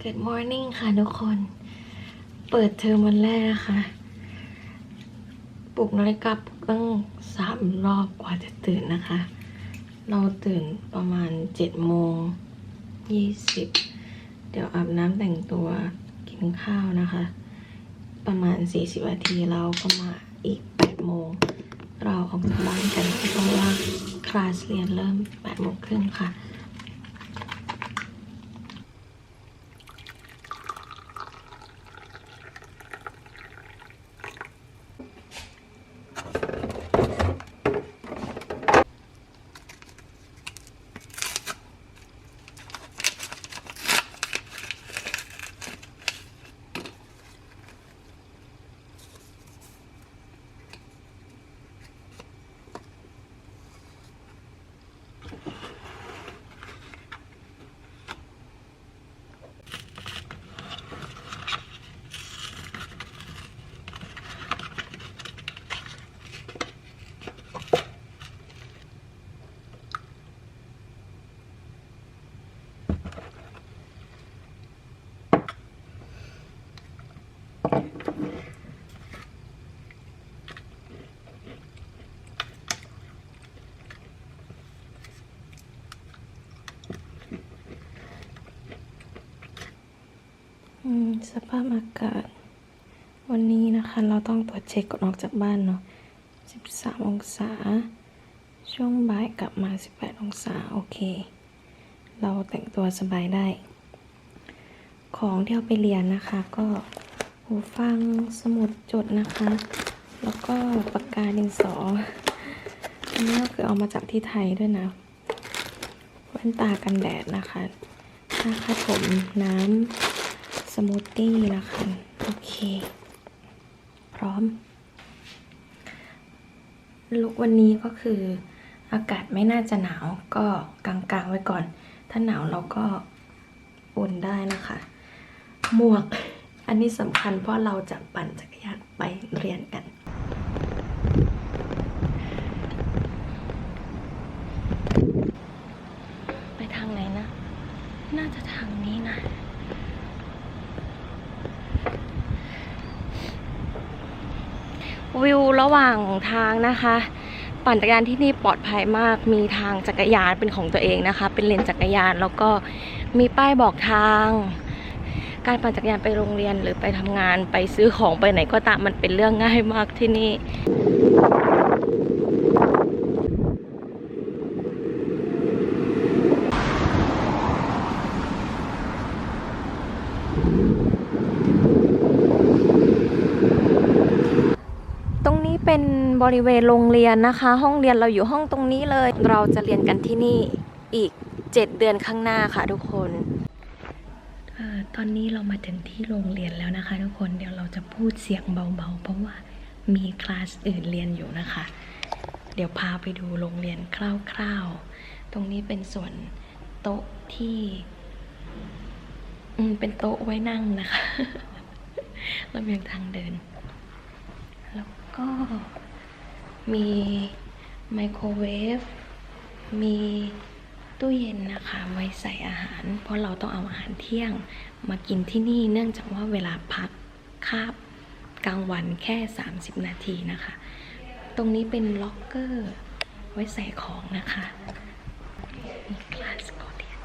Good morning ค่ะทุกคน เปิดเทอมวันแรกนะคะ ปลุกนาฬิกาปลุกตั้งสามรอบกว่าจะตื่นนะคะ เราตื่นประมาณเจ็ดโมงยี่สิบเดี๋ยวอาบน้ำแต่งตัวกินข้าวนะคะ ประมาณสี่สิบนาทีเราก็มาอีกแปดโมงเราออกจากบ้านกันเพราะว่าคลาสเรียนเริ่มแปดโมงครึ่งค่ะ สภาพอากาศ วันนี้นะคะ เราต้องตรวจเช็คก่อนออกจากบ้านเนาะ 13 องศา ช่วงบ่ายกลับมา 18 องศา โอเค เราแต่งตัวสบายได้ ของที่เอาไปเรียนนะคะ ก็หูฟังสมุดจดนะคะ แล้วก็ปากกาดินสอ อันนี้ก็คือเอามาจากที่ไทยด้วยนะแว่นตากันแดดนะคะผ้าคาดผมน้ำ สมูทตี้นะคะโอเค พร้อม ลุกวันนี้ก็คืออากาศไม่น่าจะหนาวก็กลางๆไว้ก่อน ถ้าหนาวเราก็อุ่นได้นะคะ หมวก อันนี้สำคัญเพราะเราจะปั่นจักรยานไปเรียนกัน ไปทางไหนนะ น่าจะทางนี้นะ ว่างทางนะคะ ปั่นจักรยานที่นี่ปลอดภัยมาก มีทางจักรยานเป็นของตัวเองนะคะ เป็นเลนจักรยานแล้วก็มีป้ายบอกทาง การปั่นจักรยานไปโรงเรียนหรือไปทำงานไปซื้อของไปไหนก็ตามมันเป็นเรื่องง่ายมากที่นี่ ตรงนี้เป็น บริเวณโรงเรียนนะคะ ห้องเรียนเราอยู่ห้องตรงนี้เลย เราจะเรียนกันที่นี่อีก 7 เดือนข้างหน้าค่ะทุกคนออตอนนี้เรามาถึงที่โรงเรียนแล้วนะคะ ทุกคนเดี๋ยวเราจะพูดเสียงเบาๆ เพราะว่ามีคลาสอื่นเรียนอยู่นะคะ เดี๋ยวพาไปดูโรงเรียนคร่าวๆ ตรงนี้เป็นส่วนโต๊ะที่อืมเป็นโต๊ะไว้นั่งนะคะระเบียงทางเดิน แล้วก็ มีไมโครเวฟ มีตู้เย็นนะคะไว้ใส่อาหาร เพราะเราต้องเอาอาหารเที่ยงมากินที่นี่เนื่องจากว่าเวลาพักคาบกลางวันแค่ 30 นาทีนะคะ ตรงนี้เป็นล็อกเกอร์ไว้ใส่ของนะคะมีคลาสก่อนเรียน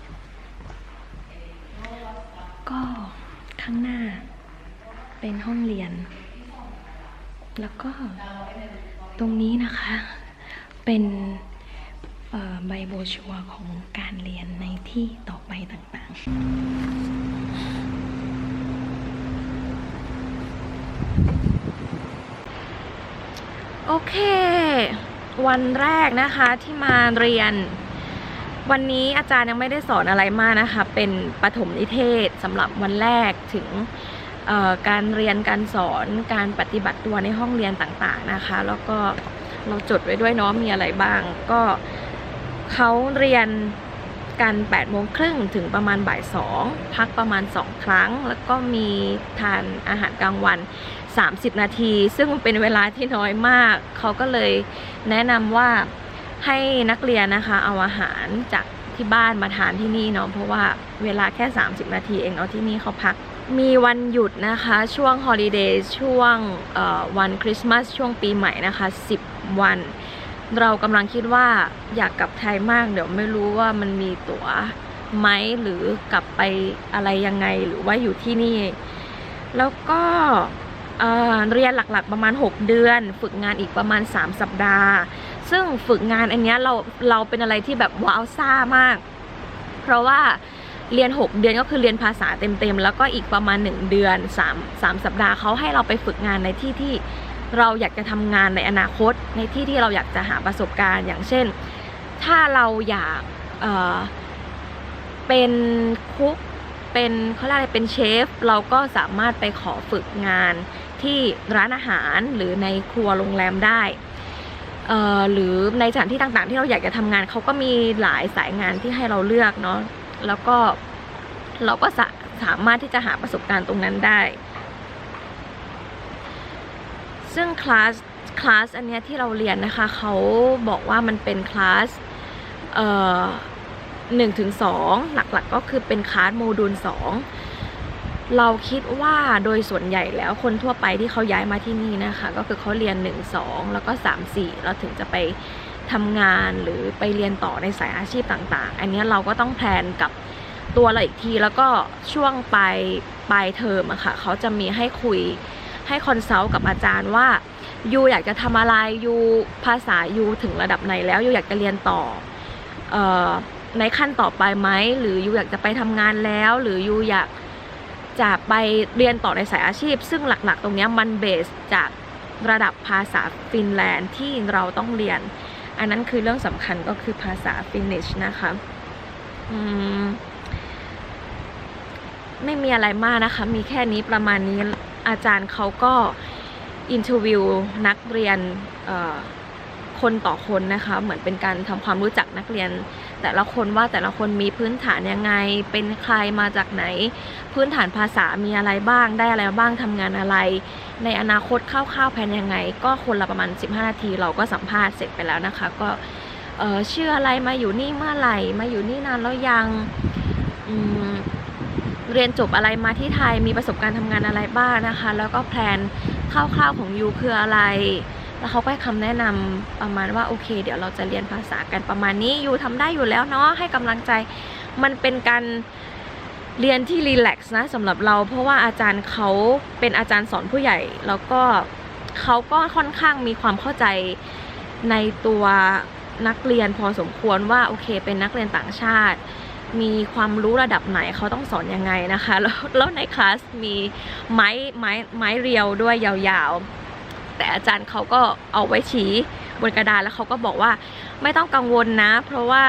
ก็ข้างหน้าเป็นห้องเรียน แล้วก็ ตรงนี้นะคะ เป็นใบโบชัวของการเรียนในที่ต่อไปต่างๆ โอเค วันแรกนะคะที่มาเรียน วันนี้อาจารย์ยังไม่ได้สอนอะไรมากนะคะ เป็นปฐมนิเทศสำหรับวันแรกถึง การเรียนการสอนการปฏิบัติตัวในห้องเรียนต่างๆนะคะ แล้วก็เราจดไว้ด้วยเนาะมีอะไรบ้าง ก็เขาเรียนกัน8โมงครึ่งถึงประมาณบ่าย2พักประมาณ 2 ครั้ง แล้วก็มีทานอาหารกลางวัน 30 นาที ซึ่งมันเป็นเวลาที่น้อยมาก เขาก็เลยแนะนำว่าให้นักเรียนนะคะเอาอาหารจากที่ที่บ้านมาทานที่นี่เนาะเพราะว่าเวลาแค่ 30 นาทีเองเอาที่นี่เขาพัก มีวันหยุดนะคะ ช่วงฮอลิเดย์ช่วงวันคริสต์มาสช่วงปีใหม่นะคะ 10 วัน เรากำลังคิดว่าอยากกลับไทยมาก เดี๋ยวไม่รู้ว่ามันมีตั๋วไหมหรือกลับไปอะไรยังไงหรือว่าอยู่ที่นี่ แล้วก็เรียนหลักๆประมาณ 6 เดือน ฝึกงานอีกประมาณ 3 สัปดาห์ ซึ่งฝึกงานอันเนี้ยเราเราเป็นอะไรที่แบบว้าวซ่ามาก เพราะว่า เรียน 6 เดือนก็คือเรียนภาษาเต็มๆ แล้วก็อีกประมาณ 1 เดือน 3 3 สัปดาห์เขาให้เราไปฝึกงานในที่ที่เราอยากจะทำงานในอนาคต ในที่ที่เราอยากจะหาประสบการณ์อย่างเช่น ถ้าเราอยากเเป็นคุกเป็นเขาเรียกอะไรเป็นเชฟ เราก็สามารถไปขอฝึกงานที่ร้านอาหารหรือในครัวโรงแรมได้หรือในสถานที่ต่างๆ ที่เราอยากจะทำงานเขาก็มีหลายสายงานที่ให้เราเลือกเนาะ แล้วก็เราก็สาสามารถที่จะหาประสบการณ์ตรงนั้นได้ ซึ่งคลาสคลาสอันเนี้ยที่เราเรียนนะคะเขาบอกว่ามันเป็นคลาสเอ่อหนึ่งถึงสองหลักๆก็คือเป็นคลาสโมดูลสองเราคิดว่าโดยส่วนใหญ่แล้วคนทั่วไปที่เขาย้ายมาที่นี่นะคะ ก็คือเขาเรียน 1 2 แล้วก็ 3 4แล้วถึงจะไป ทำงานหรือไปเรียนต่อในสายอาชีพต่างๆ อันนี้เราก็ต้องแพลนกับตัวเราอีกทีแล้วก็ช่วงปลายปลายเทอมอะค่ะเขาจะมีให้คุยให้คอนซัลท์กับอาจารย์ว่ายูอยากจะทำอะไรยูภาษายูถึงระดับไหนแล้วยูอยากจะเรียนต่อออในขั้นต่อไปไหมหรือยูอยากจะไปทำงานแล้ว หรือยูอยากจะไปเรียนต่อในสายอาชีพ ซึ่งหลักๆ ตรงนี้มันเบสจากระดับภาษาฟินแลนด์ที่เราต้องเรียน อันนั้นคือเรื่องสำคัญก็คือภาษาฟินิชนะคะอืมไม่มีอะไรมากนะคะ มีแค่นี้ประมาณนี้อาจารย์เขาก็อินเทอร์วิวนักเรียนคนต่อคนนะคะ เหมือนเป็นการทำความรู้จักนักเรียน แต่ละคนว่าแต่ละคนมีพื้นฐานยังไง เป็นใครมาจากไหน พื้นฐานภาษามีอะไรบ้าง ได้อะไรบ้างทำงานอะไร ในอนาคตคร่าวๆแผนยังไง ก็คนละประมาณ 15 นาที เราก็สัมภาษณ์เสร็จไปแล้วนะคะ ก็เออชื่ออะไรมาอยู่นี่เมื่อไหร่ มาอยู่นี่นานแล้วยังเรียนจบอะไรมาที่ไทยมีประสบการณ์ทำงานอะไรบ้างนะคะ แล้วก็แพลนคร่าวๆของยูคืออะไร แล้วเขาก็ให้คำแนะนำประมาณว่าโอเค เดี๋ยวเราจะเรียนภาษากันประมาณนี้ยูทำได้อยู่แล้วเนาะให้กำลังใจมันเป็นการเรียนที่รีแลกซ์นะสำหรับเรา เพราะว่าอาจารย์เขาเป็นอาจารย์สอนผู้ใหญ่ แล้วก็เขาก็ค่อนข้างมีความเข้าใจในตัวนักเรียนพอสมควรว่าโอเค เป็นนักเรียนต่างชาติ มีความรู้ระดับไหนเขาต้องสอนยังไงนะคะ แล้วแล้วในคลาสมีไม้ไม้ไม้เรียวด้วยยาวๆ แต่อาจารย์เขาก็เอาไว้ชี้บนกระดานแล้วเขาก็บอกว่าไม่ต้องกังวลนะ เพราะว่า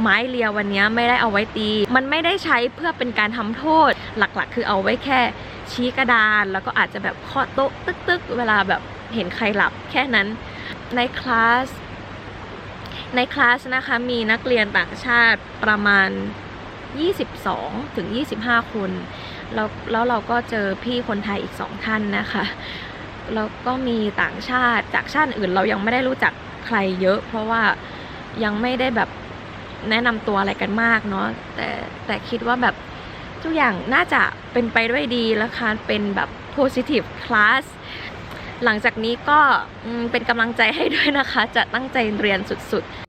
ไม้เรียววันนี้ไม่ได้เอาไว้ตี มันไม่ได้ใช้เพื่อเป็นการทำโทษหลักๆ คือเอาไว้แค่ชี้กระดาน แล้วก็อาจจะแบบเคาะโต๊ะตึกๆ เวลาแบบเห็นใครหลับแค่นั้นในคลาสในคลาสนะคะมีนักเรียนต่างชาติประมาณ 22 ถึง 25 คน แล้วแล้วเราก็เจอพี่คนไทยอีกสองท่านนะคะ แล้วก็มีต่างชาติจากชาติอื่น เรายังไม่ได้รู้จักใครเยอะ เพราะว่ายังไม่ได้แบบแนะนำตัวอะไรกันมากเนาะแต่แต่คิดว่าแบบทุกอย่างน่าจะเป็นไปด้วยดีแล้วค่ะเป็นแบบ positive class หลังจากนี้ก็เป็นกำลังใจให้ด้วยนะคะ จะตั้งใจเรียนสุดๆ